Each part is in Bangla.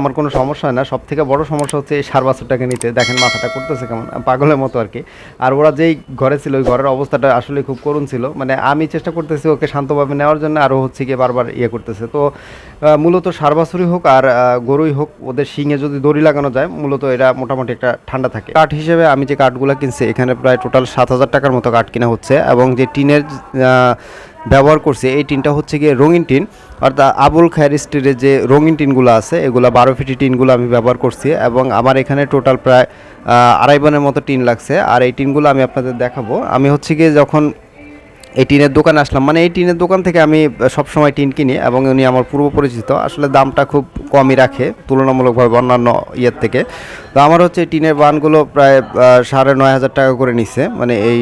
আমার কোনো সমস্যা হয় না। সব থেকে বড় সমস্যা হচ্ছে এই সার বাছুরটাকে নিতে। দেখেন মাথাটা করতেছে কেমন, পাগলের মতো আর কি। আর ওরা যেই ঘরে ছিল, ওই ঘরের অবস্থাটা আসলে খুব করুণ ছিল। মানে আমি চেষ্টা করতেছি ওকে শান্তভাবে নেওয়ার জন্য আরও হচ্ছে গিয়ে বারবার ইয়ে করতেছে। তো মূলত সার বাছুরই হোক আর গরুই হোক, ওদের শিঙে যদি দড়ি লাগানো যায়, মূলত এটা মোটামুটি একটা ঠান্ডা থাকে। কাঠ হিসেবে আমি যে কাঠগুলো কিনছি, এখানে প্রায় টোটাল সাত হাজার টাকার মতো কাঠ কিনা হচ্ছে। এবং যে টিনের ব্যবহার করছি, এই টিনটা হচ্ছে গিয়ে রঙিন টিন। অর্থাৎ আবুল খায়ের স্টিলের যে রঙিন টিনগুলো আছে, এগুলো বারো ফিটি টিনগুলো আমি ব্যবহার করছি এবং আমার এখানে টোটাল প্রায় আড়াই বনের মতো টিন লাগছে। আর এই টিনগুলো আমি আপনাদের দেখাবো। আমি হচ্ছে গিয়ে যখন এই টিনের দোকানে আসলাম। মানে এই টিনের দোকান থেকে আমি সবসময় টিন কিনি এবং উনি আমার পূর্ব পরিচিত আসলে দামটা খুব কমই রাখে, তুলনামূলকভাবে অন্যান্য ইয়ের থেকে। তো আমার হচ্ছে টিনের বানগুলো প্রায় সাড়ে নয় হাজার টাকা করে নিচ্ছে মানে এই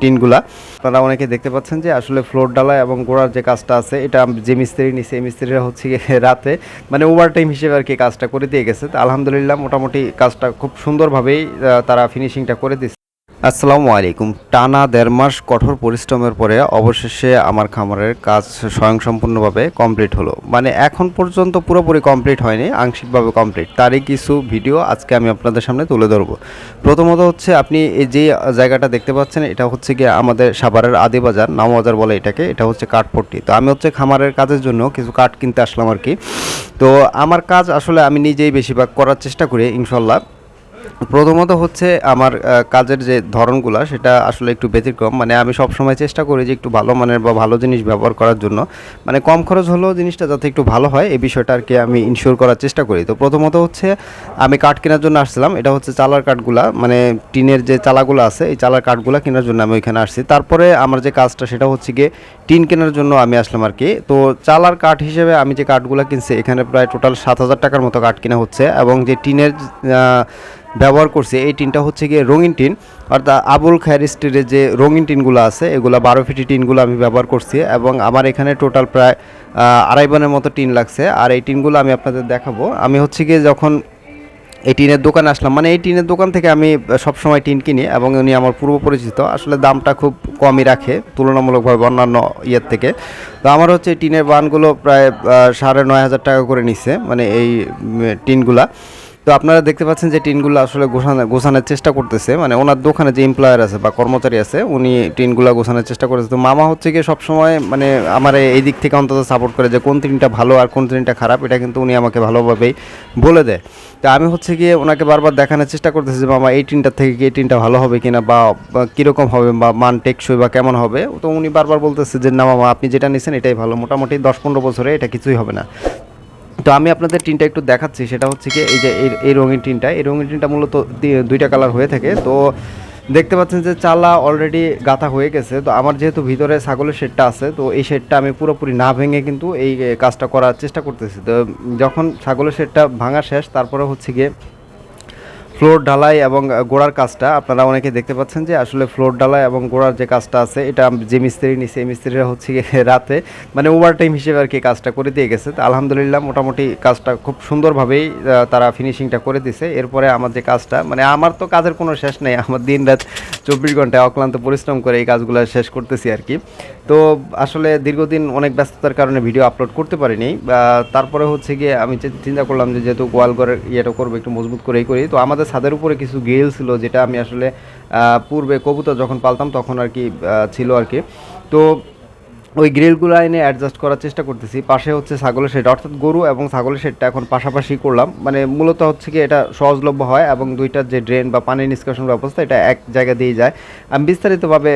টিনগুলা। আপনারা অনেকে দেখতে পাচ্ছেন যে আসলে ফ্লোর ডালা এবং গোড়ার যে কাজটা আছে, এটা যে মিস্ত্রি নিছে, এই মিস্ত্রিরা হচ্ছে রাতে মানে ওভার টাইম হিসেবে আর কি কাজটা করে দিয়ে গেছে। তো আলহামদুলিল্লাহ মোটামুটি কাজটা খুব সুন্দরভাবেই তারা ফিনিশিংটা করে দিচ্ছে আসসালামু আলাইকুম। টানা দেড় মাস কঠোর পরিশ্রমের পরে অবশেষে আমার খামারের কাজ স্বয়ংসম্পূর্ণভাবে কমপ্লিট হলো। মানে এখন পর্যন্ত পুরোপুরি কমপ্লিট হয়নি, আংশিকভাবে কমপ্লিট। তারই কিছু ভিডিও আজকে আমি আপনাদের সামনে তুলে ধরবো। প্রথমত হচ্ছে আপনি এই যে জায়গাটা দেখতে পাচ্ছেন, এটা হচ্ছে গিয়ে আমাদের সাভারের আদিবাজার নামবাজার বলে এটাকে, এটা হচ্ছে কাঠপট্টি। তো আমি হচ্ছে খামারের কাজের জন্য কিছু কাঠ কিনতে আসলাম আর কি। তো আমার কাজ আসলে আমি নিজেই বেশিরভাগ করার চেষ্টা করি, ইনশাল্লাহ। প্রথমত হচ্ছে আমার কাজের যে ধরনগুলো, সেটা আসলে একটু ব্যতিক্রম। মানে আমি সব সময় চেষ্টা করি যে একটু ভালো মানের বা ভালো জিনিস ব্যবহার করার জন্য। মানে কম খরচ হলেও জিনিসটা যাতে একটু ভালো হয়, এই বিষয়টা আর কি আমি ইনশিওর করার চেষ্টা করি। তো প্রথমত হচ্ছে, আমি কাঠ কেনার জন্য আসছিলাম। এটা হচ্ছে চালার কাঠগুলা। মানে টিনের যে চালাগুলো আছে, এই চালার কাঠগুলা কেনার জন্য আমি ওইখানে আসছি। তারপরে আমার যে কাজটা, সেটা হচ্ছে গিয়ে টিন কেনার জন্য আমি আসলাম আর কি তো চালার কাঠ হিসেবে আমি যে কাঠগুলো কিনছি, এখানে প্রায় টোটাল সাত হাজার টাকার মতো কাঠ কেনা হচ্ছে। এবং যে টিনের ব্যবহার করছি, এই টিনটা হচ্ছে গিয়ে রঙিন টিন। অর্থাৎ আবুল খায়ের স্টিলের যে রঙিন টিনগুলো আছে, এগুলো বারো ফিটি টিনগুলো আমি ব্যবহার করছি এবং আমার এখানে টোটাল প্রায় আড়াই বনের মতো টিন লাগছে। আর এই টিনগুলো আমি আপনাদের দেখাবো। আমি হচ্ছে গিয়ে যখন এই টিনের দোকানে আসলাম মানে এই টিনের দোকান থেকে আমি সবসময় টিন কিনি এবং উনি আমার পূর্ব পরিচিত আসলে দামটা খুব কমই রাখে তুলনামূলকভাবে অন্যান্য ইয়ের থেকে। তো আমার হচ্ছে টিনের বানগুলো প্রায় সাড়ে নয় হাজার টাকা করে নিচ্ছে মানে এই টিনগুলা। তো আপনারা দেখতে পাচ্ছেন যে টিনগুলো আসলে গোছানো গোছানোর চেষ্টা করতেছে। মানে ওনার দোকানে যে এমপ্লয়ার আছে বা কর্মচারী আছে, উনি টিনগুলো গোছানোর চেষ্টা করেছে তো মামা হচ্ছে গিয়ে সবসময় মানে আমার এই দিক থেকে অন্তত সাপোর্ট করে যে কোন টিনটা ভালো আর কোন টিনটা খারাপ, এটা কিন্তু উনি আমাকে ভালোভাবেই বলে দেয়। তো আমি হচ্ছে গিয়ে ওনাকে বারবার দেখানোর চেষ্টা করতেছি যে, মামা, এই টিনটার থেকে কি এই টিনটা ভালো হবে কিনা বা কীরকম হবে বা মান টেকসই বা কেমন হবে? তো উনি বারবার বলতেছে যে, না মামা, আপনি যেটা নিছেন এটাই ভালো। মোটামুটি দশ পনেরো বছরে এটা কিছুই হবে না। তো আমি আপনাদের টিনটা একটু দেখাচ্ছি, সেটা হচ্ছে কি এই যে এই রঙিন টিনটা। এই রঙিন টিনটা মূলত দুইটা কালার হয়ে থাকে। তো দেখতে পাচ্ছেন যে চালা অলরেডি গাঁথা হয়ে গেছে। তো আমার যেহেতু ভিতরে ছাগলের শেডটা আছে, তো এই শেডটা আমি পুরোপুরি না ভেঙে কিন্তু এই কাজটা করার চেষ্টা করতেছি। তো যখন ছাগলের শেডটা ভাঙা শেষ, তারপরে হচ্ছে গিয়ে ফ্লোর ঢালাই এবং গোড়ার কাজটা আপনারা অনেকে দেখতে পাচ্ছেন যে আসলে ফ্লোর ঢালাই এবং গোড়ার যে কাজটা আছে, এটা যে মিস্ত্রি নিছে এই মিস্ত্রিরা হচ্ছে রাতে মানে ওভার টাইম হিসেবে আর কি কাজটা করে দিয়ে গেছে। তো আলহামদুলিল্লাহ মোটামুটি কাজটা খুব সুন্দরভাবেই তারা ফিনিশিংটা করে দিছে। এরপরে আমার যে কাজটা মানে আমার তো কাজের কোনো শেষ নেই। আমার দিন রাত চব্বিশ ঘন্টায় অক্লান্ত পরিশ্রম করে এই কাজগুলো শেষ করতেছি আর কি। তো আসলে দীর্ঘদিন অনেক ব্যস্ততার কারণে ভিডিও আপলোড করতে পারিনি। তারপরে হচ্ছে গিয়ে আমি চিন্তা করলাম যে যেহেতু গোয়ালঘরের ইয়েটা করব, একটু মজবুত করেই করি। তো আমাদের ছাদের উপরে কিছু গেল ছিল, যেটা আমি আসলে পূর্বে কবুতর যখন পালতাম তখন আর কি ছিল আর কি। তো ওই গ্রিলগুলো এনে অ্যাডজাস্ট করার চেষ্টা করতেছি। পাশে হচ্ছে ছাগলের শেড অর্থাৎ গরু এবং ছাগলের শেডটা এখন পাশাপাশি করলাম। মানে মূলত হচ্ছে কি এটা সহজলভ্য হয় এবং দুইটার যে ড্রেন বা পানি নিষ্কাশন ব্যবস্থা এটা এক জায়গা দিয়ে যায়। আমি বিস্তারিতভাবে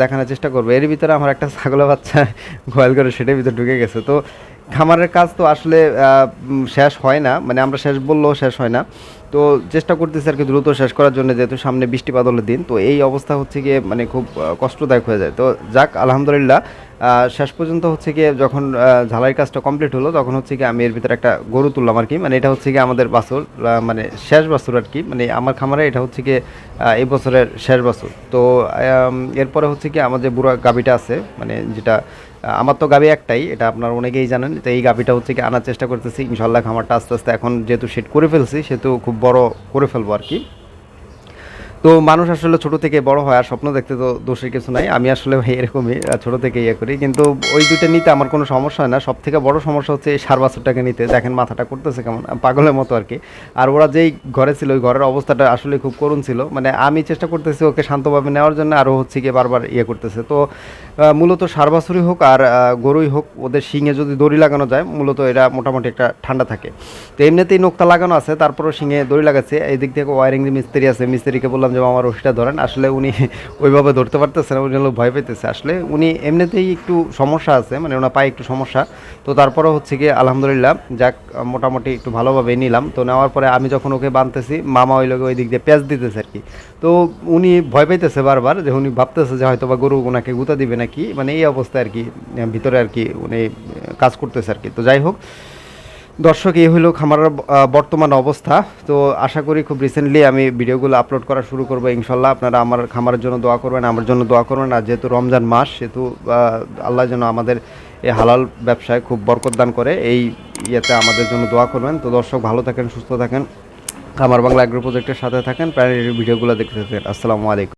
দেখানোর চেষ্টা করব। এর ভিতরে আমার একটা ছাগলের বাচ্চা গোয়াল করে সেটার ভিতরে ঢুকে গেছে। তো খামারের কাজ তো আসলে শেষ হয় না। মানে আমরা শেষ বললেও শেষ হয় না। তো চেষ্টা করতেছি আর কি দ্রুত শেষ করার জন্য, যেহেতু সামনে বৃষ্টি বাদলের দিন, তো এই অবস্থা হচ্ছে গিয়ে মানে খুব কষ্টদায়ক হয়ে যায়। তো যাক, আলহামদুলিল্লাহ শেষ পর্যন্ত হচ্ছে গিয়ে যখন ঝালাই কাজটা কমপ্লিট হলো, তখন হচ্ছে গিয়ে আমি এর ভিতরে একটা গরু তুললাম আর কি। মানে এটা হচ্ছে গিয়ে আমাদের বাছুর মানে শেষ বাছুর আর কি। মানে আমার খামারে এটা হচ্ছে গিয়ে এই বছরের শেষ বাছুর। তো এরপরে হচ্ছে কি আমার যে বুড়া গাবিটা আছে মানে যেটা আমার তো গাবি একটাই, এটা আপনার অনেকেই জানেন। তো এই গাবিটা হচ্ছে কি আনার চেষ্টা করতেছি। ইনশাল্লাহ খামারটা আস্তে আস্তে এখন যেহেতু সেট করে ফেলছি, সেহেতু খুব বড় করে ফেলব আর কি। তো মানুষ আসলে ছোট থেকে বড় হয় আর স্বপ্ন দেখতে তো দোষের কিছু নাই। আমি আসলে ভাই এরকমই ছোট থেকে ইয়ে করি। কিন্তু ওই দুইটা নিতে আমার কোনো সমস্যা হয় না। সব থেকে বড় সমস্যা হচ্ছে এই সার বাছুরটাকে নিতে। দেখেন মাথাটা করতেছে কেমন পাগলের মতো আর কি। আর ওরা যেই ঘরে ছিল, ওই ঘরের অবস্থাটা আসলে খুব করুণ ছিল। মানে আমি চেষ্টা করতেছি ওকে শান্তভাবে নেওয়ার জন্য আরও হচ্ছে গিয়ে বারবার ইয়ে করতেছে। তো মূলত সার বাছুরই হোক আর গরুই হোক, ওদের শিঙে যদি দড়ি লাগানো যায়, মূলত এরা মোটামুটি একটা ঠান্ডা থাকে। তো এমনিতেই নোকতা লাগানো আছে, তারপরও শিঙে দড়ি লাগাচ্ছে। এই দিক থেকে ওয়ারিং মিস্ত্রি আছে, মিস্ত্রিকে বললাম যে আমার রশিটা ধরেন, আসলে উনি ওইভাবে ধরতে পারতেছে না, উনি হলো ভয় পেতেছে। আসলে উনি এমনিতেই একটু সমস্যা আছে মানে ওনার পায়ে একটু সমস্যা। তো তারপরে হচ্ছে কি আলহামদুলিল্লাহ, যাক, মোটামুটি একটু ভালোভাবে নিলাম। তো নেওয়ার পরে আমি যখন ওকে বাঁধতেছি মামা ওই লোকে ওই দিক দিয়ে পেঁচ দিতেছে আর কি। তো উনি ভয় পাইতেছে বারবার, যে উনি ভাবতেছে যে হয়তো বা গরু ওনাকে গুতা দিবে নাকি মানে এই অবস্থায় আর কি, ভিতরে আর কি উনি কাজ করতেছে আর কি। তো যাই হোক দর্শক, এই হলো খামারের বর্তমান অবস্থা। তো আশা করি খুব রিসেন্টলি আমি ভিডিওগুলো আপলোড করা শুরু করব ইনশাল্লাহ। আপনারা আমার খামারের জন্য দোয়া করবেন, আমার জন্য দোয়া করবেন। আর যেহেতু রমজান মাস, সেহেতু আল্লাহ যেন আমাদের এই হালাল ব্যবসায় খুব বরকত দান করে, এই ইয়েতে আমাদের জন্য দোয়া করবেন। তো দর্শক, ভালো থাকেন, সুস্থ থাকেন। খামার বাংলা অ্যাগ্রো প্রজেক্টের সাথে থাকেন প্রাণীর ভিডিওগুলো দেখতে থাকেন আসসালামু আলাইকুম।